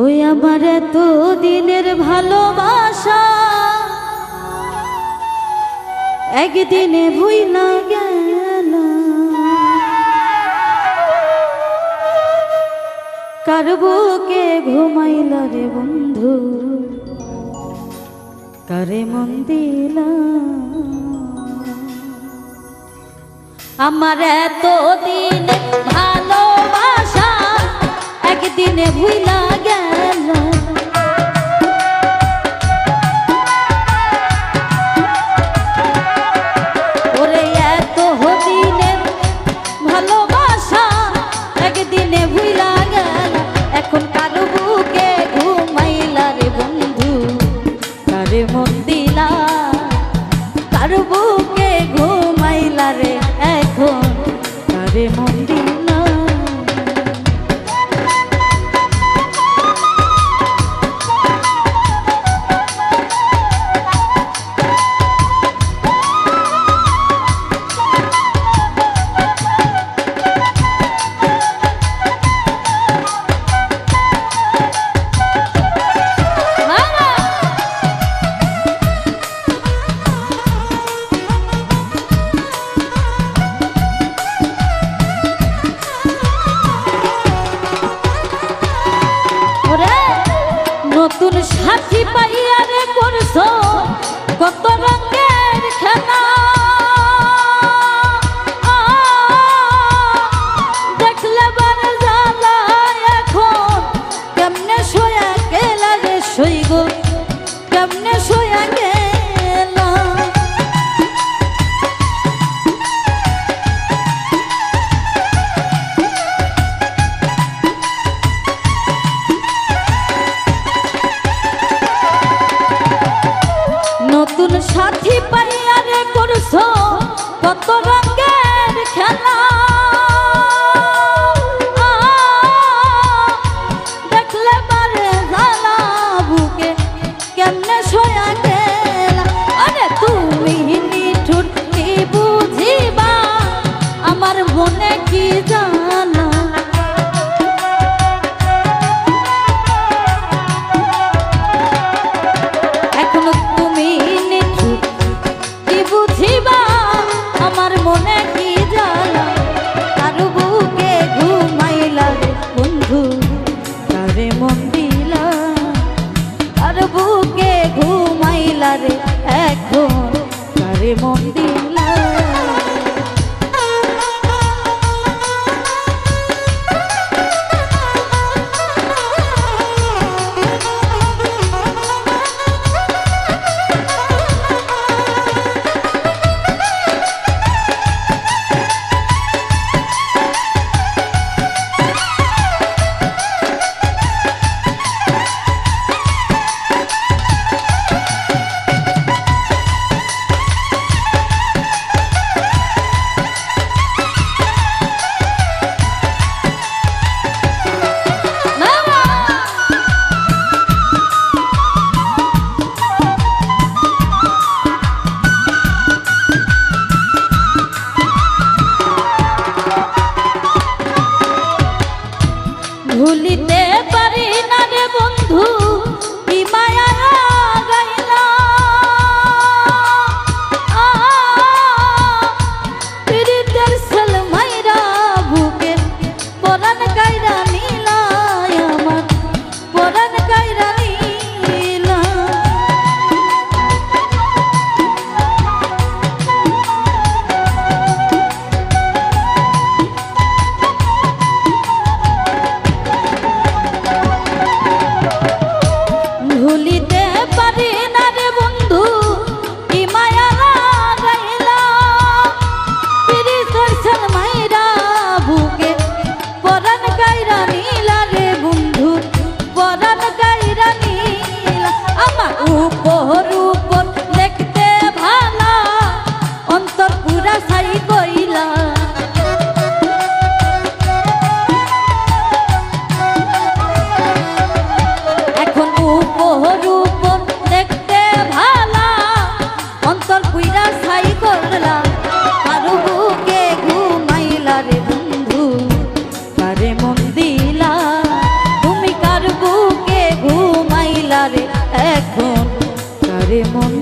ওই আমার এত দিনের ভালোবাসা। একদিনে ভুই না গেল। কার বুকে ঘুমাইল রে বন্ধু? কারে মন দিলা? আমার এত দিন ভালোবাসা একদিনে ভুইলা queremos. morir. ভুলিতে পারি না রে বন্ধু। Le monde.